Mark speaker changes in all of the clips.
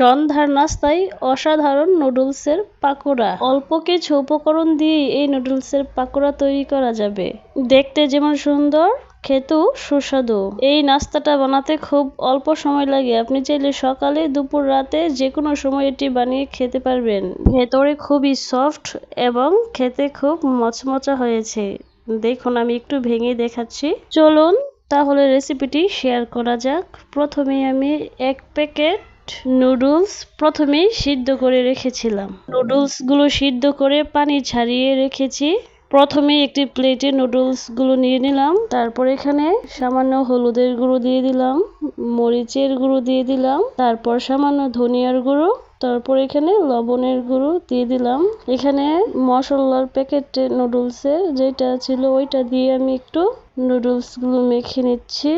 Speaker 1: সন্ধ্যার নাস্তায় অসাধারণ নুডলসের পাকোড়া। অল্প কিছু উপকরণ দিয়ে এই নুডলসের পাকোড়া তৈরি করা যাবে। দেখতে যেমন সুন্দর, খেতেও সুস্বাদু। এই নাস্তাটা বানাতে খুব অল্প সময় লাগে। আপনি চাইলে সকালে, দুপুর, রাতে যে কোনো সময় এটি বানিয়ে খেতে পারবেন। ভেতরে খুবই সফট এবং খেতে খুব মচমচা হয়েছে। দেখুন, আমি একটু ভেঙে দেখাচ্ছি। চলুন, তাহলে রেসিপিটি শেয়ার করা যাক। প্রথমে আমি এক প্যাকেট নুডলস প্রথমেই সিদ্ধ করে রেখেছিলাম। নুডলসগুলো সিদ্ধ করে পানি ছাড়িয়ে রেখেছি। প্রথমে একটি প্লেটে নুডলসগুলো নিয়ে নিলাম। তারপর এখানে সামান্য হলুদের গুঁড়ো দিয়ে দিলাম, মরিচের গুঁড়ো দিয়ে দিলাম, তারপর সামান্য ধনিয়ার গুঁড়ো, তারপর এখানে লবণের গুঁড়ো দিয়ে দিলাম। এখানে মশলার প্যাকেটে নুডলসের যেটা ছিল ওইটা দিয়ে আমি একটু নুডলসগুলো মেখে নিচ্ছি।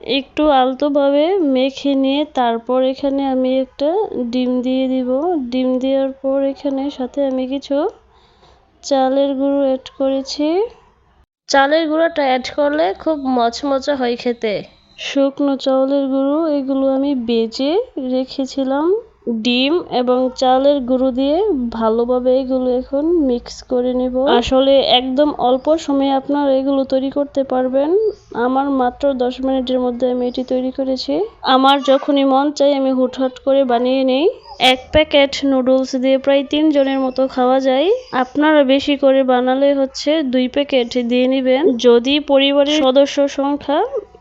Speaker 1: একটু আলতোভাবে মেখে নিয়ে তারপর এখানে আমি একটা ডিম দিয়ে দিব। ডিম দেওয়ার পর এখানে সাথে আমি কিছু চালের গুঁড়ো অ্যাড করেছি। চালের গুঁড়োটা অ্যাড করলে খুব মচমচে হয় খেতে। শুকনো চাউলের গুঁড়ো, এগুলো আমি বেজে রেখেছিলাম। ডিম এবং চালের গুঁড়ো দিয়ে ভালোভাবে এগুলো এখন মিক্স করে নেব। আসলে একদম অল্প সময়ে আপনারা এগুলো তৈরি করতে পারবেন। আমার মাত্র দশ মিনিটের মধ্যে আমি এটি তৈরি করেছি। আমার যখনই মন চাই আমি হুটহাট করে বানিয়ে নেই। এক প্যাকেট নুডলস দিয়ে প্রায় তিন জনের মতো খাওয়া যায়। আপনারা বেশি করে বানালে হচ্ছে দুই প্যাকেট দিয়ে নেবেন। যদি পরিবারের সদস্য সংখ্যা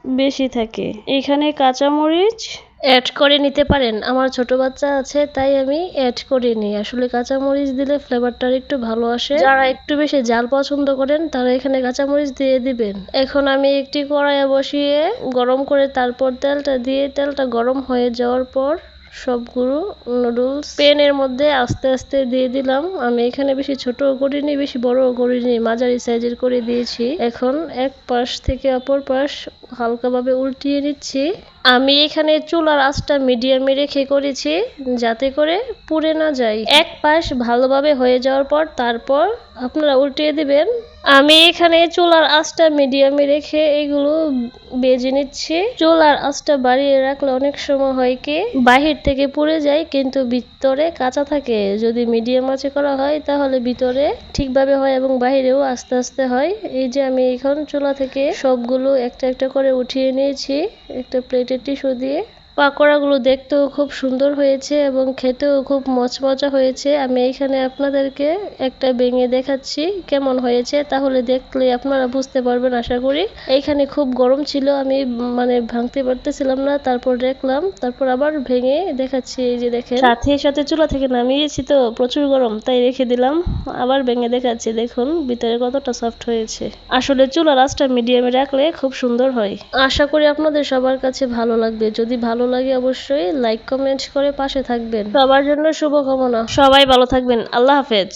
Speaker 1: বেশি থাকে। এখানে কাঁচামরিচ অ্যাড করে নিতে পারেন। আমার ছোট বাচ্চা আছে, তাই আমি অ্যাড করে করিনি আসলে কাঁচামরিচ দিলে ফ্লেভারটা একটু ভালো আসে। যারা একটু বেশি জাল পছন্দ করেন, তারা এখানে কাঁচামরিচ দিয়ে দিবেন। এখন আমি একটি কড়াইয়ে বসিয়ে গরম করে তারপর তেলটা দিয়ে, তেলটা গরম হয়ে যাওয়ার পর সবগুলো নুডলস প্যানের মধ্যে আস্তে আস্তে দিয়ে দিলাম। আমি এখানে বেশি ছোট করিনি, বেশি বড় করিনি, মাঝারি সাইজের করে দিয়েছি। এখন এক পাশ থেকে অপর পাশ হালকাভাবে উল্টিয়ে নিচ্ছি। আমি এখানে চুলার আঁচটা মিডিয়ামে রেখে করেছি যাতে করে পুড়ে না যায়। এক পাশ ভালোভাবে হয়ে যাওয়ার পর তারপর আপনারা উল্টিয়ে দিবেন। আমি এখানে চুলার আঁচটা মিডিয়ামে রেখে এগুলো বেজে নিচ্ছি। চুলার আঁচটা বাড়িয়ে রাখলে অনেক সময় হয় কি, বাহির থেকে পুড়ে যায় কিন্তু ভিতরে কাঁচা থাকে। যদি মিডিয়াম আঁচে করা হয় তাহলে ভিতরে ঠিকভাবে হয় এবং বাহিরেও আস্তে আস্তে হয়। এই যে আমি এখন চুলা থেকে সবগুলো একটা একটা করে উঠিয়ে নিয়েছি। একটা প্লেটের টিস্যু দিয়ে পাকোড়াগুলো দেখতেও খুব সুন্দর হয়েছে এবং খেতেও খুব মচমচা হয়েছে। আমি এখানে আপনাদেরকে একটা ভেঙে দেখাচ্ছি কেমন হয়েছে তাহলে দেখলে আপনারা বুঝতে পারবেন আশা করি। এইখানে খুব গরম ছিল আমি মানে ভাঙতে পারতেছিলাম না তারপর দেখলাম তারপর আবার ভেঙে দেখাচ্ছি এই যে দেখেন। সাথে সাথে চুলা থেকে নামিয়েছি তো প্রচুর গরম তাই রেখে দিলাম। আবার ভেঙে দেখাচ্ছি দেখুন ভিতরে কতটা সফট হয়েছে। আসলে চুলা রাসটা মিডিয়ামে রাখলে খুব সুন্দর হয়। আশা করি আপনাদের সবার কাছে ভালো লাগবে। যদি ভালো লাগে অবশ্যই লাইক কমেন্ট করে পাশে থাকবেন। সবার জন্য শুভকামনা। সবাই ভালো থাকবেন। আল্লাহ হাফেজ।